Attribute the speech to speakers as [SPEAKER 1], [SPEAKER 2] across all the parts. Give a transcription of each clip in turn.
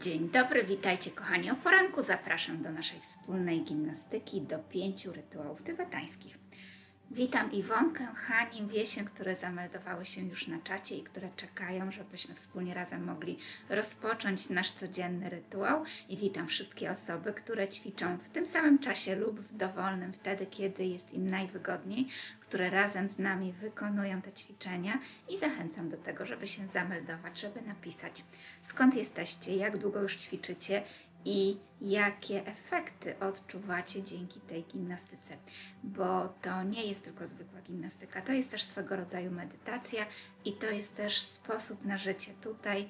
[SPEAKER 1] Dzień dobry, witajcie kochani o poranku. Zapraszam do naszej wspólnej gimnastyki do pięciu rytuałów tybetańskich. Witam Iwonkę, Hani, Wiesię, które zameldowały się już na czacie i które czekają, żebyśmy wspólnie razem mogli rozpocząć nasz codzienny rytuał. I witam wszystkie osoby, które ćwiczą w tym samym czasie lub w dowolnym, wtedy kiedy jest im najwygodniej, które razem z nami wykonują te ćwiczenia i zachęcam do tego, żeby się zameldować, żeby napisać skąd jesteście, jak długo już ćwiczycie i jakie efekty odczuwacie dzięki tej gimnastyce, bo to nie jest tylko zwykła gimnastyka, to jest też swego rodzaju medytacja i to jest też sposób na życie. Tutaj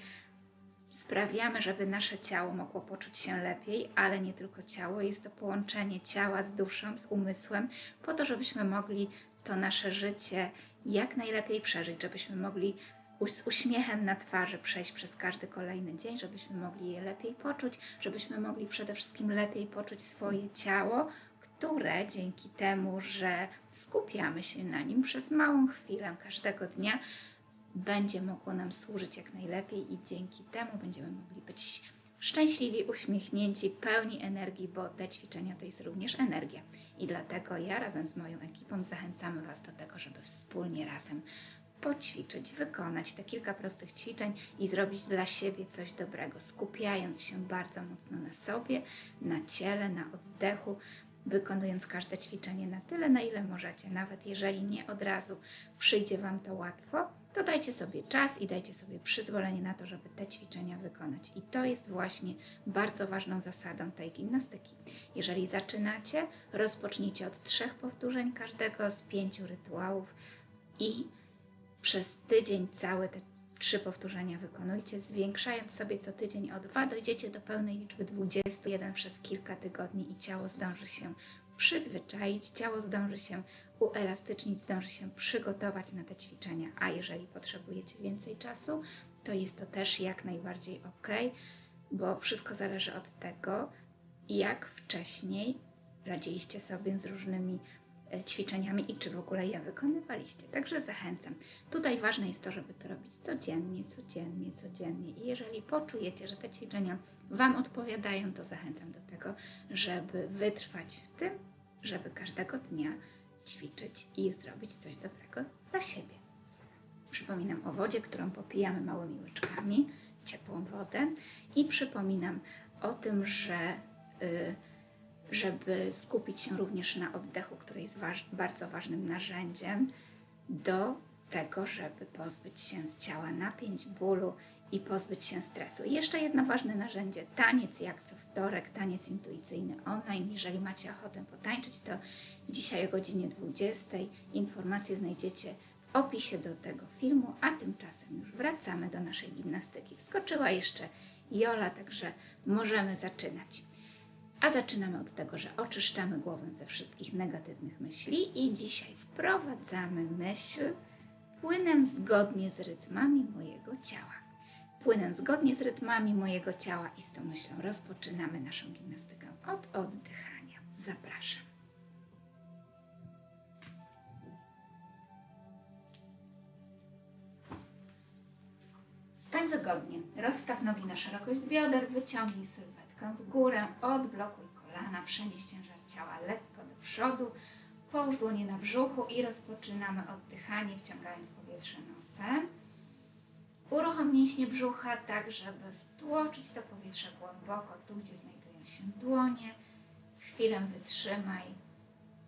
[SPEAKER 1] sprawiamy, żeby nasze ciało mogło poczuć się lepiej, ale nie tylko ciało, jest to połączenie ciała z duszą, z umysłem, po to, żebyśmy mogli to nasze życie jak najlepiej przeżyć, żebyśmy mogli z uśmiechem na twarzy przejść przez każdy kolejny dzień, żebyśmy mogli je lepiej poczuć, żebyśmy mogli przede wszystkim lepiej poczuć swoje ciało, które dzięki temu, że skupiamy się na nim przez małą chwilę każdego dnia, będzie mogło nam służyć jak najlepiej i dzięki temu będziemy mogli być szczęśliwi, uśmiechnięci, pełni energii, bo te ćwiczenia to jest również energia. I dlatego ja razem z moją ekipą zachęcamy Was do tego, żeby wspólnie razem poćwiczyć, wykonać te kilka prostych ćwiczeń i zrobić dla siebie coś dobrego, skupiając się bardzo mocno na sobie, na ciele, na oddechu, wykonując każde ćwiczenie na tyle, na ile możecie. Nawet jeżeli nie od razu przyjdzie Wam to łatwo, to dajcie sobie czas i dajcie sobie przyzwolenie na to, żeby te ćwiczenia wykonać. I to jest właśnie bardzo ważną zasadą tej gimnastyki. Jeżeli zaczynacie, rozpocznijcie od trzech powtórzeń każdego z pięciu rytuałów i przez tydzień całe te trzy powtórzenia wykonujcie, zwiększając sobie co tydzień o dwa, dojdziecie do pełnej liczby 21 przez kilka tygodni i ciało zdąży się przyzwyczaić, ciało zdąży się uelastycznić, zdąży się przygotować na te ćwiczenia, a jeżeli potrzebujecie więcej czasu, to jest to też jak najbardziej ok, bo wszystko zależy od tego, jak wcześniej radziliście sobie z różnymi ćwiczeniami i czy w ogóle je wykonywaliście. Także zachęcam. Tutaj ważne jest to, żeby to robić codziennie, codziennie, codziennie. I jeżeli poczujecie, że te ćwiczenia Wam odpowiadają, to zachęcam do tego, żeby wytrwać w tym, żeby każdego dnia ćwiczyć i zrobić coś dobrego dla siebie. Przypominam o wodzie, którą popijamy małymi łyczkami, ciepłą wodę i przypominam o tym, że. Yy, żeby skupić się również na oddechu, który jest waż, bardzo ważnym narzędziem do tego, żeby pozbyć się z ciała napięć, bólu i pozbyć się stresu. I jeszcze jedno ważne narzędzie, taniec jak co wtorek, taniec intuicyjny online. Jeżeli macie ochotę potańczyć, to dzisiaj o godzinie 20 informacje znajdziecie w opisie do tego filmu, a tymczasem już wracamy do naszej gimnastyki. Wskoczyła jeszcze Jola, także możemy zaczynać. A zaczynamy od tego, że oczyszczamy głowę ze wszystkich negatywnych myśli i dzisiaj wprowadzamy myśl płynę zgodnie z rytmami mojego ciała. Płynę zgodnie z rytmami mojego ciała i z tą myślą rozpoczynamy naszą gimnastykę od oddychania. Zapraszam. Stań wygodnie. Rozstaw nogi na szerokość bioder, wyciągnij sylwetkę w górę, odblokuj kolana, przenieś ciężar ciała lekko do przodu, połóż dłonie na brzuchu i rozpoczynamy oddychanie, wciągając powietrze nosem. Uruchom mięśnie brzucha tak, żeby wtłoczyć to powietrze głęboko, tu gdzie znajdują się dłonie. Chwilę wytrzymaj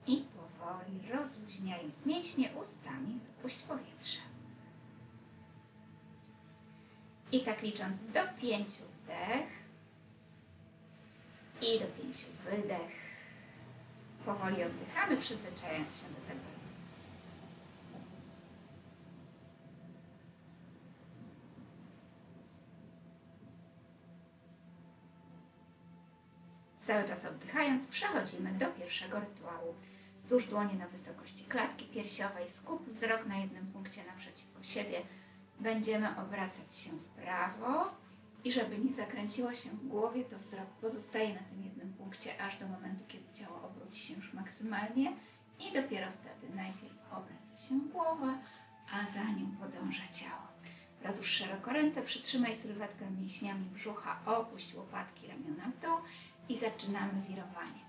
[SPEAKER 1] i powoli rozluźniając mięśnie ustami wypuść powietrze. I tak licząc do pięciu wdech, i do pięciu wydech. Powoli oddychamy, przyzwyczajając się do tego. Cały czas oddychając, przechodzimy do pierwszego rytuału. Złóż dłonie na wysokości klatki piersiowej, skup wzrok na jednym punkcie naprzeciwko siebie. Będziemy obracać się w prawo i żeby nie zakręciło się w głowie, to wzrok pozostaje na tym jednym punkcie, aż do momentu, kiedy ciało obróci się już maksymalnie i dopiero wtedy najpierw obraca się głowa, a za nią podąża ciało. Rozłóż szeroko ręce, przytrzymaj sylwetkę mięśniami brzucha, opuść łopatki, ramiona w dół i zaczynamy wirowanie.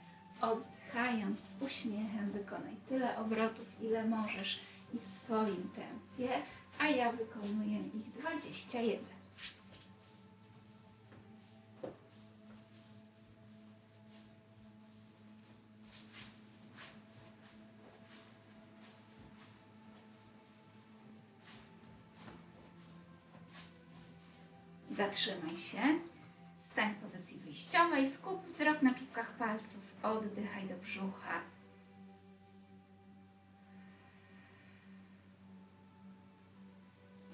[SPEAKER 1] Oddychając z uśmiechem wykonaj tyle obrotów, ile możesz i w swoim tempie, a ja wykonuję ich 21. Zatrzymaj się. Stań w pozycji wyjściowej, skup wzrok na czubkach palców, oddychaj do brzucha.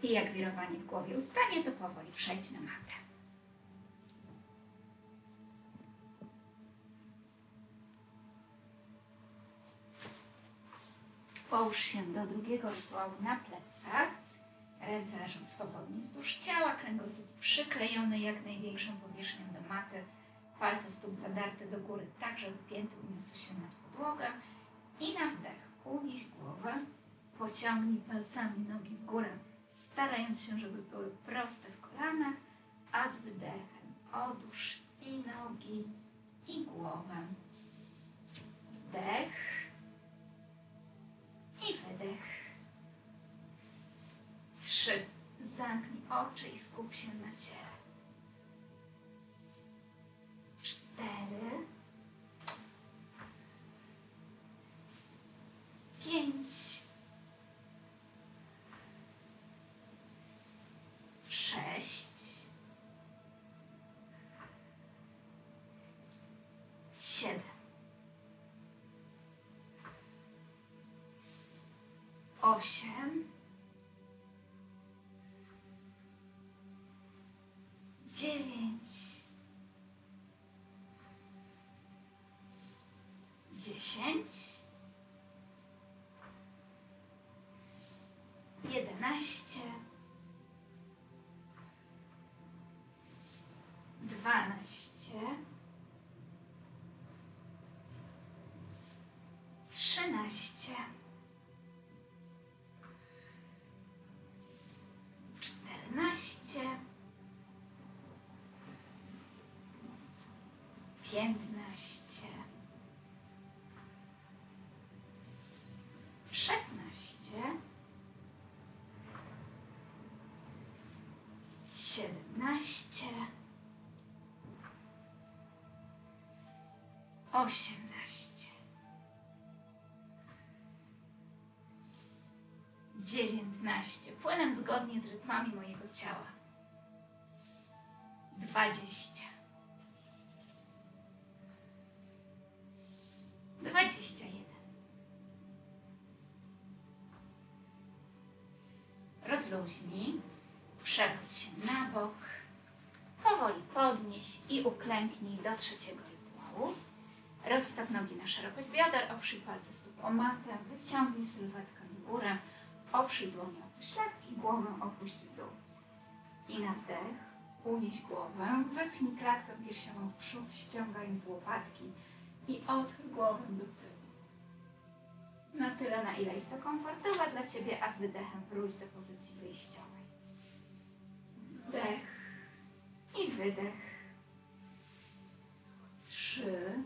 [SPEAKER 1] I jak wirowanie w głowie ustanie, to powoli przejdź na matę. Połóż się do drugiego rytuału na plecach. Ręce leżą swobodnie wzdłuż ciała, kręgosłup przyklejony jak największą powierzchnią do maty, palce stóp zadarte do góry, tak żeby pięty uniosły się nad podłogę. I na wdech unieś głowę, pociągnij palcami nogi w górę, starając się, żeby były proste w kolanach, a z wydechem odłóż i nogi, i głowę. Wdech i wydech. Trzy. Zamknij oczy i skup się na ciele. Cztery. Pięć. Sześć. Siedem. Osiem. Dziesięć, jedenaście, dwanaście, trzynaście, czternaście. piętnaście, 17, 18, 19. Płynę zgodnie z rytmami mojego ciała. 20. 21. Rozluźnij, przewróć się na bok powoli podnieś i uklęknij do trzeciego rytuału. Rozstaw nogi na szerokość bioder, oprzyj palce stóp o matę, wyciągnij sylwetkę w górę, oprzyj dłonie o pośladki, głowę opuść w dół. I na wdech unieś głowę, wypchnij klatkę piersiową w przód, ściągając łopatki i odchyl głowę do tyłu. Na tyle, na ile jest to komfortowe dla Ciebie, a z wydechem wróć do pozycji wyjściowej. Wdech i wydech. Trzy,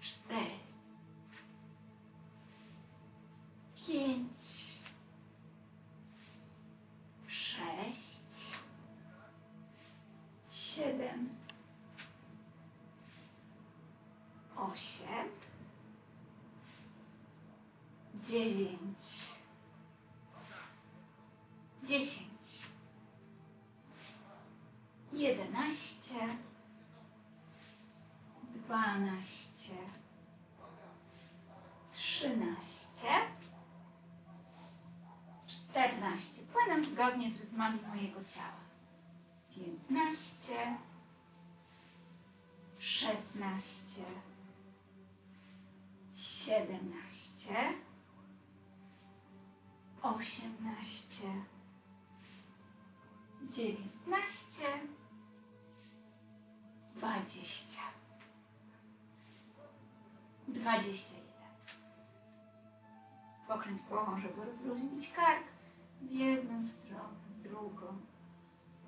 [SPEAKER 1] cztery, pięć, sześć, siedem, osiem, dziewięć, dziesięć, jedenaście, dwanaście, trzynaście, czternaście. Płynę zgodnie z rytmami mojego ciała. Piętnaście, szesnaście, siedemnaście, osiemnaście, dziewiętnaście, dwadzieścia, dwadzieścia jeden. Pokręć głową, żeby rozluźnić kark. w jedną stronę, w drugą.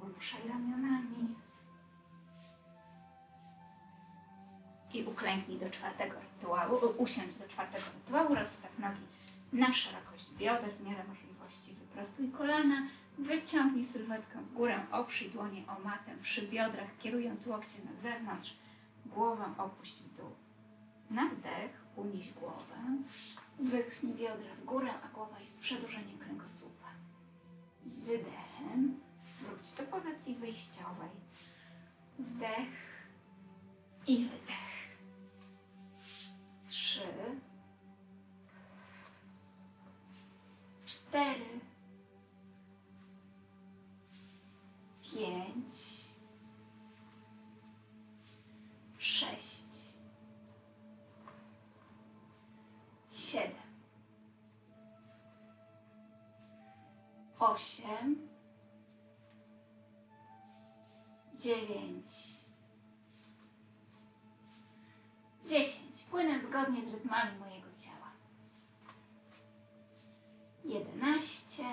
[SPEAKER 1] Poruszaj ramionami. I uklęknij do czwartego rytuału, usiądź do czwartego rytuału, rozstaw nogi na szerokość bioder w miarę możliwości. Wyprostuj kolana, wyciągnij sylwetkę w górę, oprzyj dłonie o matę przy biodrach, kierując łokcie na zewnątrz, głowę opuść w dół. Na wdech unieś głowę, wypchnij biodra w górę, a głowa jest przedłużeniem kręgosłupa. Z wydechem wróć do pozycji wyjściowej. Wdech i wydech. Dziewięć, dziesięć. Płynę zgodnie z rytmami mojego ciała. Jedenaście,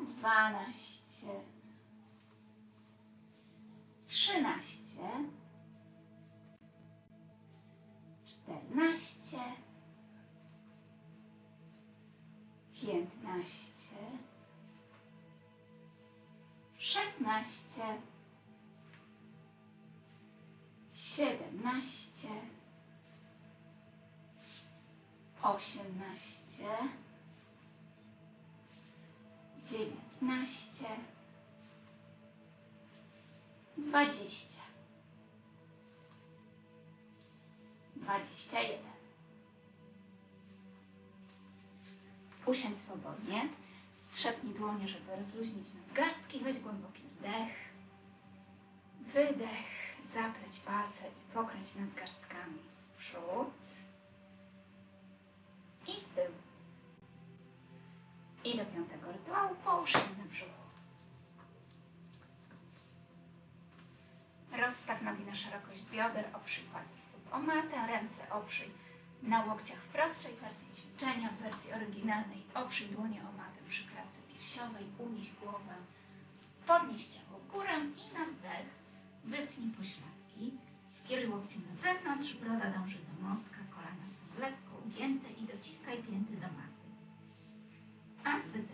[SPEAKER 1] dwanaście, trzynaście, czternaście, piętnaście, szesnaście, siedemnaście, osiemnaście, dziewiętnaście, dwadzieścia, dwadzieścia jeden. Usiądź swobodnie, strzepnij dłonie, żeby rozluźnić nadgarstki, weź głęboki wdech, wydech, zapleć palce i pokręć nadgarstkami w przód i w tył. I do piątego rytuału połóż się na brzuchu. Rozstaw nogi na szerokość bioder, oprzyj palce stóp o matę, ręce oprzyj na łokciach w prostszej wersji ćwiczenia, w wersji oryginalnej oprzyj dłonie o przy klatce piersiowej, unieś głowę, podnieś ciało w górę i na wdech wypnij pośladki, skieruj łokcie na zewnątrz, broda dąży do mostka, kolana są lekko ugięte i dociskaj pięty do maty. A z wydechem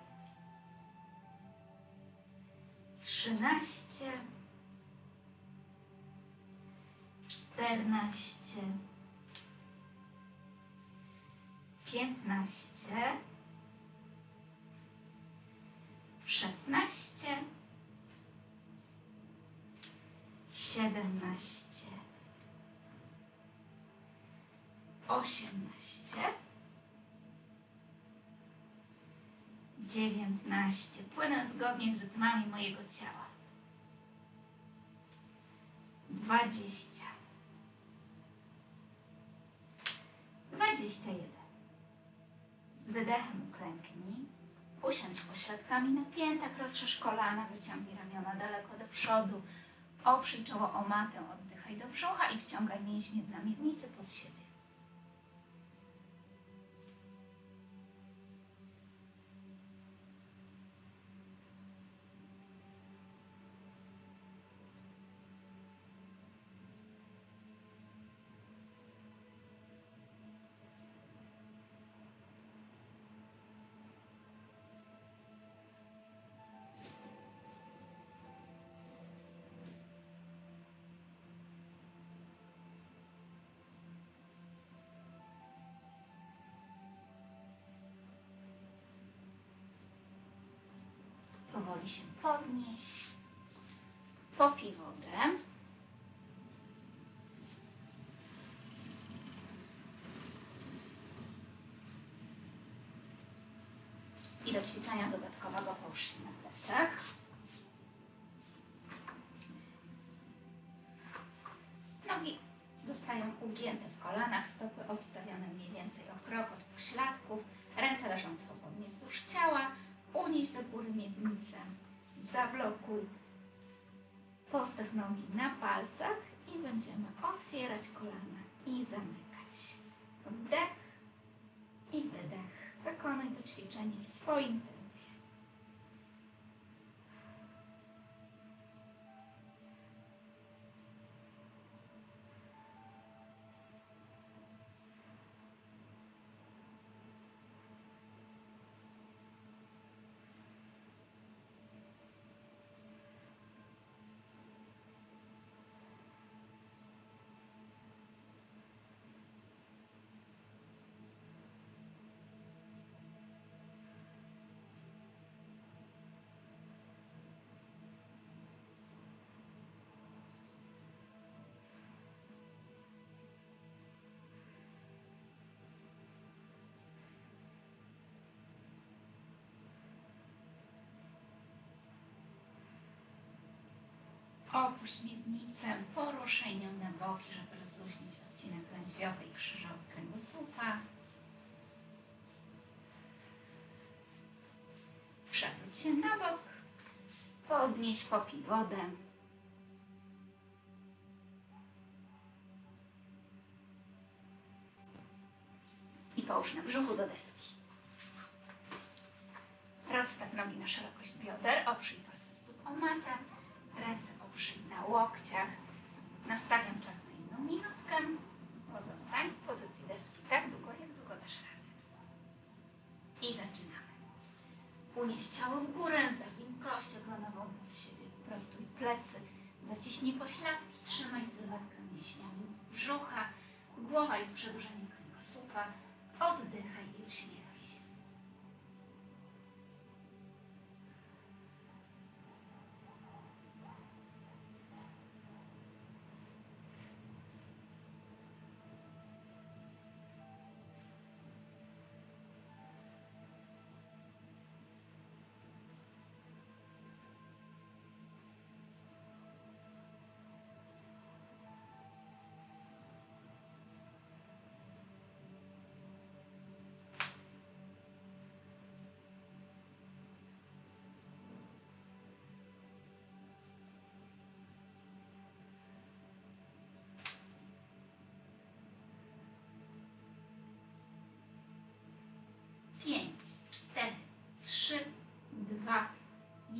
[SPEAKER 1] trzynaście, czternaście, piętnaście, szesnaście, siedemnaście, osiemnaście, dziewiętnaście. Płynę zgodnie z rytmami mojego ciała. Dwadzieścia. Dwadzieścia jeden. Z wydechem uklęknij. Usiądź pośladkami na piętach, rozszerz kolana, wyciągnij ramiona daleko do przodu. Oprzyj czoło o matę, oddychaj do brzucha i wciągaj mięśnie na miednicy pod siebie. Pozwoli się podnieść. Popij wodę. I do ćwiczenia dodatkowego połóż się na plecach. Nogi zostają ugięte w kolanach, stopy odstawione mniej więcej o krok od pośladków, ręce leżą swobodnie wzdłuż ciała, unieś do góry miednicę, zablokuj, postaw nogi na palcach i będziemy otwierać kolana i zamykać. Wdech i wydech. Wykonuj to ćwiczenie w swoim tempie. Opuść miednicę, poruszaj nią na boki, żeby rozluźnić odcinek lędźwiowy i krzyżowy kręgosłupa. Przewróć się na bok, podnieś, popij wodę. I połóż na brzuchu do deski. Rozstaw nogi na szerokość bioder, oprzyj palce stóp o matę, ręce oprzyj na łokciach. Nastawiam czas na jedną minutkę. Pozostań w pozycji deski tak długo, jak długo dasz radę. I zaczynamy. Unieś ciało w górę, zawin kość ogonową pod siebie, wyprostuj plecy, zaciśnij pośladki, trzymaj sylwetkę mięśniami brzucha, głowa jest przedłużeniem kręgosłupa, oddychaj i uśmiechaj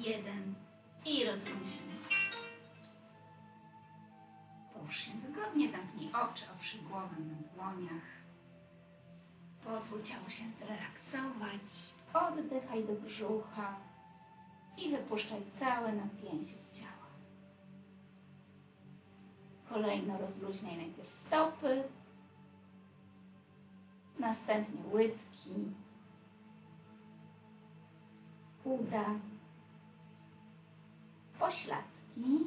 [SPEAKER 1] jeden i rozluźnij. Połóż się wygodnie, zamknij oczy, oprzyj głowę na dłoniach. Pozwól ciału się zrelaksować. Oddychaj do brzucha i wypuszczaj całe napięcie z ciała. Kolejno rozluźniaj najpierw stopy, następnie łydki, uda, pośladki,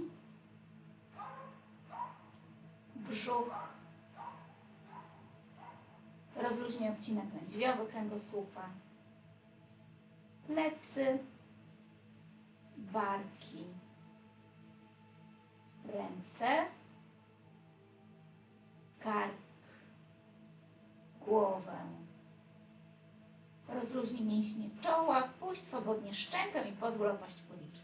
[SPEAKER 1] brzuch, rozluźnij odcinek lędźwiowy kręgosłupa, plecy, barki, ręce, kark, głowę. Rozluźnij mięśnie czoła, puść swobodnie szczękę i pozwól opaść policzką.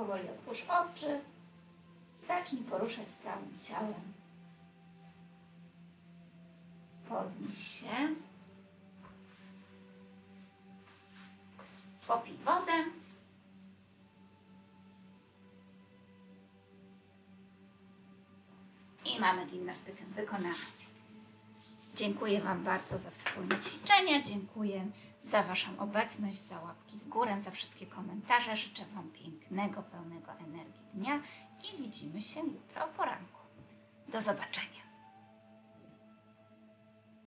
[SPEAKER 1] Powoli otwórz oczy. Zacznij poruszać całym ciałem. Podnieś się. Popij wodę. I mamy gimnastykę wykonaną. Dziękuję Wam bardzo za wspólne ćwiczenia. Dziękuję za Waszą obecność, za łapki w górę, za wszystkie komentarze. Życzę Wam pięknego, pełnego energii dnia i widzimy się jutro o poranku. Do zobaczenia.